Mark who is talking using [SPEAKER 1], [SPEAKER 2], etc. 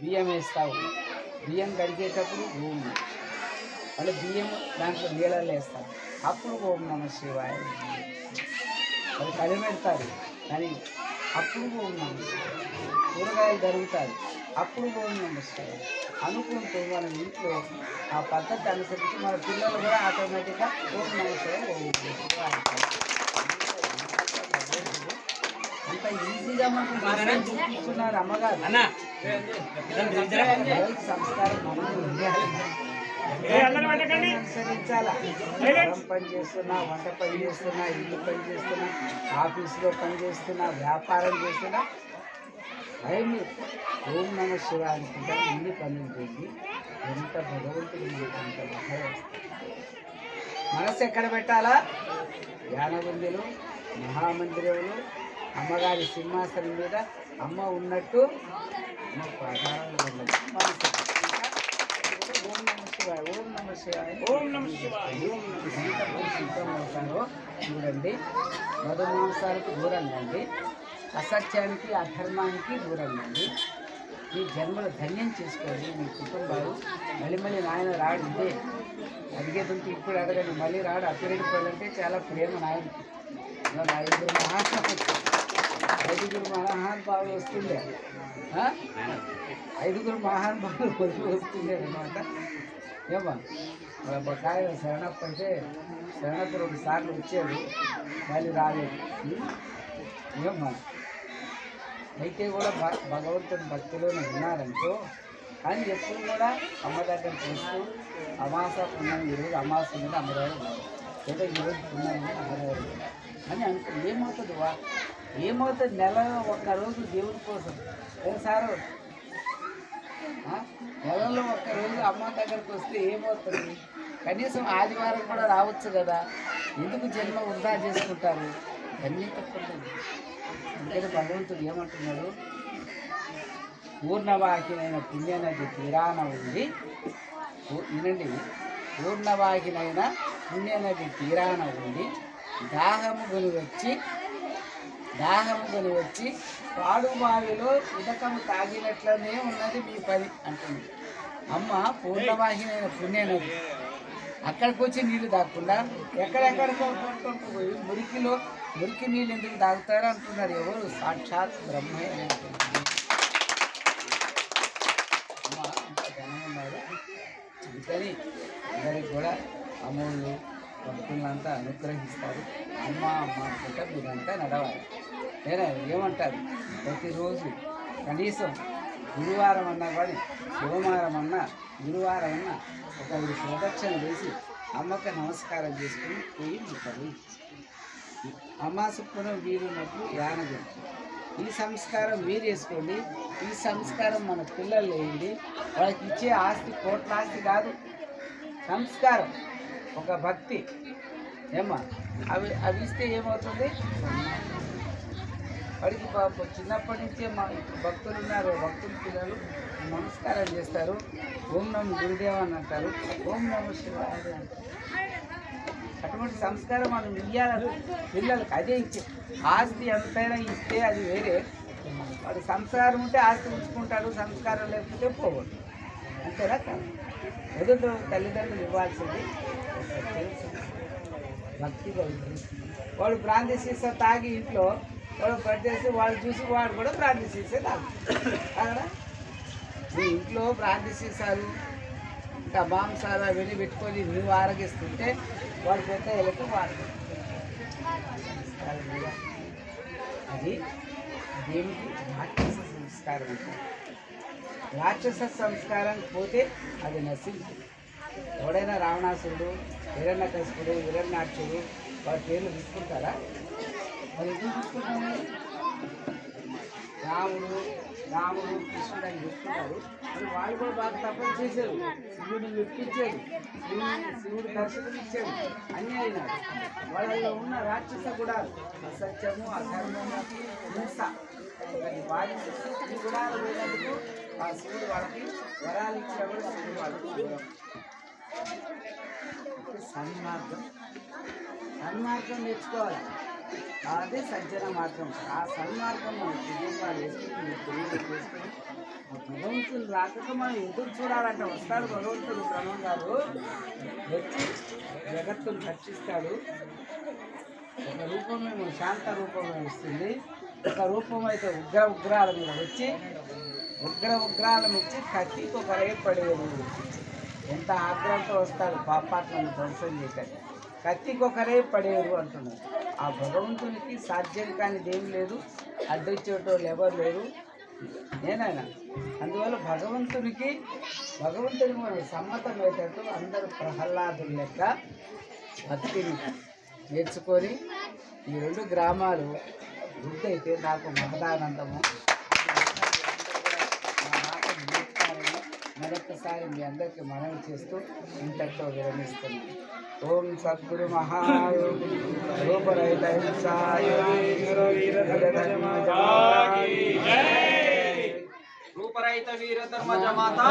[SPEAKER 1] బియ్యం వేస్తావు. బియ్యం కడిగేటప్పుడు ఓం నమః మళ్ళీ బియ్యం దాంట్లో నీళ్ళలో వేస్తారు అప్పుడు ఓం నమ శివాయ. అది కలిపెడతారు. కానీ అప్పుడు ఓం నమ శివాయ. కూరగాయలు జరుగుతాయి అప్పుడు ఓం నమ శివాయ. అనుకుంటూ మన ఇంట్లో ఆ పద్ధతి అనుసరించి మన పిల్లలు కూడా ఆటోమేటిక్గా ఓం నమ శివాయ ఓం అంత ఈజీగా మనకు చూపిస్తున్నారు అమ్మగారు. మొదటి సంస్కారం అనుసరించాలా పని చేస్తున్నా వంట పని చేస్తున్నా ఇల్లు పని చేస్తున్నా ఆఫీసులో పని చేస్తున్నా వ్యాపారం చేస్తున్నా. భయం ఓం నమ శివ అనుకుంటా ఇన్ని పనులు చేసి ఎంత భగవంతుడు మనకు అంత మనసు ఎక్కడ పెట్టాలా? ధ్యానబందులు మహామందిరములు అమ్మగారి సింహాసనం మీద అమ్మ ఉన్నట్టు. ఓం నమ శివాయ ఓం నమ శివాయ. ఓం నమ శివాయ. చూడండి. మధుమాంసాలకు దూరంగా అండి అసత్యానికి అధర్మానికి దూరంగా అండి మీ జన్మలు ధన్యం చేసుకోండి. మీ కుటుంబాలు మళ్ళీ మళ్ళీ నాయన రాడు ఇదే. అడిగేదంటే ఇప్పుడు అడగండి. మళ్ళీ రాడు అప్పిరెడ్డిపోవాలంటే చాలా ప్రేమ నాయనకి ఇలా నా ఐదుగురు మహా ఐదుగురు మహానుభావులు వస్తుండే. ఐదుగురు మహానుభావులు వదిలి వస్తుండే అనమాట ఏమా మన బకాయ శరణప్ప అయితే శరణప్ప రెండు సార్లు వచ్చాడు మళ్ళీ రాలేదు. ఏమా. అయితే కూడా భగవంతుని భక్తిలోనే ఉన్నారంటూ కానీ ఎప్పుడు కూడా అమ్మ దగ్గర చూస్తూ అమాస పుణ్యం ఈరోజు అమాస ఉన్నది అమ్మగారు ఉన్నారు. లేదా ఈరోజు పుణ్యం ఉన్నది అమ్మగారు అని అనుకో ఏమవుతుంది వా ఏమవుతుంది? నెల ఒక్క రోజు దేవుడి కోసం. సారు? నెలలో ఒక్క రోజు అమ్మ దగ్గరకు వస్తే ఏమవుతుంది? కనీసం ఆదివారం కూడా రావచ్చు కదా. ఎందుకు జన్మ వృధా చేసుకుంటారు? ధన్యత పొందండి అందుకని భగవంతుడు ఏమంటున్నాడు? పూర్ణవాహినైన పుణ్యనది తీరాన ఉంది వినండి. పూర్ణవాహినైన పుణ్యనది తీరాన ఉంది దాహము కొని వచ్చి దాహము కొని వచ్చి పాడుబావిలో ఉదకము తాగినట్లనే ఉన్నది మీ పని అంటుంది. అమ్మ పూర్ణవాహినైన పుణ్యనది. అక్కడికి వచ్చి నీళ్ళు తాగకుండా ఎక్కడెక్కడికో పోయి మురికిలో మురికి నీళ్ళు ఎందుకు తాగుతారు అంటున్నారు ఎవరు? సాక్షాత్ బ్రహ్మే అని అంటున్నారు. అమ్మ ఇంత ఘనం ఉన్నారు. అందుకని అందరికి కూడా అమూళ్ళు భక్తులంతా అనుగ్రహిస్తారు. అమ్మ అమ్మ అనుకుంటా మీరంతా నడవాలి. లేదా ఏమంటారు? ప్రతిరోజు కనీసం గురువారం అన్నా కానీ సోమవారం అన్నా గురువారం అన్నా ఒక ఐదు ప్రదక్షిణ వేసి అమ్మకి నమస్కారం చేసుకుని పోయి ఉంటారు. అమాస పునః వీరున్నప్పుడు యాన ఈ సంస్కారం మీరు వేసుకోండి ఈ సంస్కారం మన పిల్లలు వేయండి. వాళ్ళకి ఇచ్చే ఆస్తి కోట్ల ఆస్తి కాదు. సంస్కారం. ఒక భక్తి. ఏమా అవి అవి ఇస్తే ఏమవుతుంది? వాడికి పాప చిన్నప్పటి నుంచే మా భక్తులు ఉన్నారు. భక్తుల పిల్లలు నమస్కారం చేస్తారు. ఓం నమ గురుదేవ అని అంటారు. ఓం నమ శివాయ అని అంటారు. అటువంటి సంస్కారం మనం ఇయ్యాలి పిల్లలకి. అదే ఇచ్చే ఆస్తి ఎంతైనా ఇస్తే అది వేరే. వాడు సంస్కారం ఉంటే ఆస్తి ఉంచుకుంటాడు సంస్కారం లేకపోతే పోవద్దు అంతేనా కాదు? ఎదుటి తల్లిదండ్రులు ఇవ్వాల్సింది భక్తిగా భక్తి వాడు ప్రాంతీయ తాగి ఇంట్లో వాళ్ళు పట్టేసి వాళ్ళు చూసి వాడు కూడా బ్రాంతి చేసేదాన్ని తాగుతాడు కాదా ఇంట్లో బ్రాంతి చేశారు. ఇంకా మాంసాలు అవన్నీ పెట్టుకొని నువ్వు ఆరగిస్తుంటే వాడు పెద్ద వెళ్ళకు వాడు. అది దేవుడికి రాక్షస సంస్కారం. అంటారు రాక్షస సంస్కారం పోతే అది నశించింది ఎవడైనా రావణాసురుడు హిరణ్య హిరణ్యాక్షుడు వాడి పేర్లు తీసుకుంటారా మరి ఎందుకు తీసుకుంటారు? రాముడు రాముడు కృష్ణుడు అని చెప్తున్నారు. మరి వాళ్ళు కూడా బాగా తపన చేశారు. శివుడిని మెప్పించాడు శివుని శివుడు దర్శనం ఇచ్చాడు అన్నీ అయినాడు వాళ్ళలో ఉన్న రాక్షస కూడా అసత్యము అధర్మము హింస అది బాధించి ఈ గుణాలు లేనందుకు ఆ శివుడు వాళ్ళకి వరాలు ఇచ్చినా కూడా శివుడు వాళ్ళకి సన్మార్గం. సన్మార్గం నేర్చుకోవాలి. అదే సజ్జన మార్గం. ఆ సన్మార్గం మన కుటుంబాలు వేసుకుని మీ పిల్లలు వేసుకుని రాకక మనం ఎదురు చూడాలంటే వస్తాడు భగవంతుడు క్రమం గారు. వచ్చి జగత్తును రక్షిస్తాడు ఒక రూపమేమో శాంత రూపమే ఇస్తుంది ఒక రూపం అయితే ఉగ్ర ఉగ్రాల మీద వచ్చి ఉగ్ర ఉగ్రాలను ఇచ్చి కత్తికి ఒక రేపడేరు ఎంత ఆగ్రహంతో వస్తాడు పాపాత్మను ధ్వంసం చేశాడు కత్తికి ఒకరే పడేరు అంటున్నారు ఆ భగవంతునికి సాధ్యం కానిది ఏం లేదు. అడ్డొచ్చేటోళ్ళు ఎవరు లేరు. నేనైనా. అందువల్ల భగవంతునికి భగవంతుని మనం సమ్మతం అయ్యేటట్టు అందరూ ప్రహ్లాదుల లెక్క భక్తిని నేర్చుకొని ఈ రెండు గ్రామాలు గుర్తయితే నాకు మహదానందము మరొకసారి మీ అందరికీ మనవి చేస్తూ ఇంతటితో విరమిస్తున్నాను. ఓం సద్గురు మహాయోగి రూపరహిత హింసాయోగి
[SPEAKER 2] రూపరహిత వీర ధర్మ జమాతా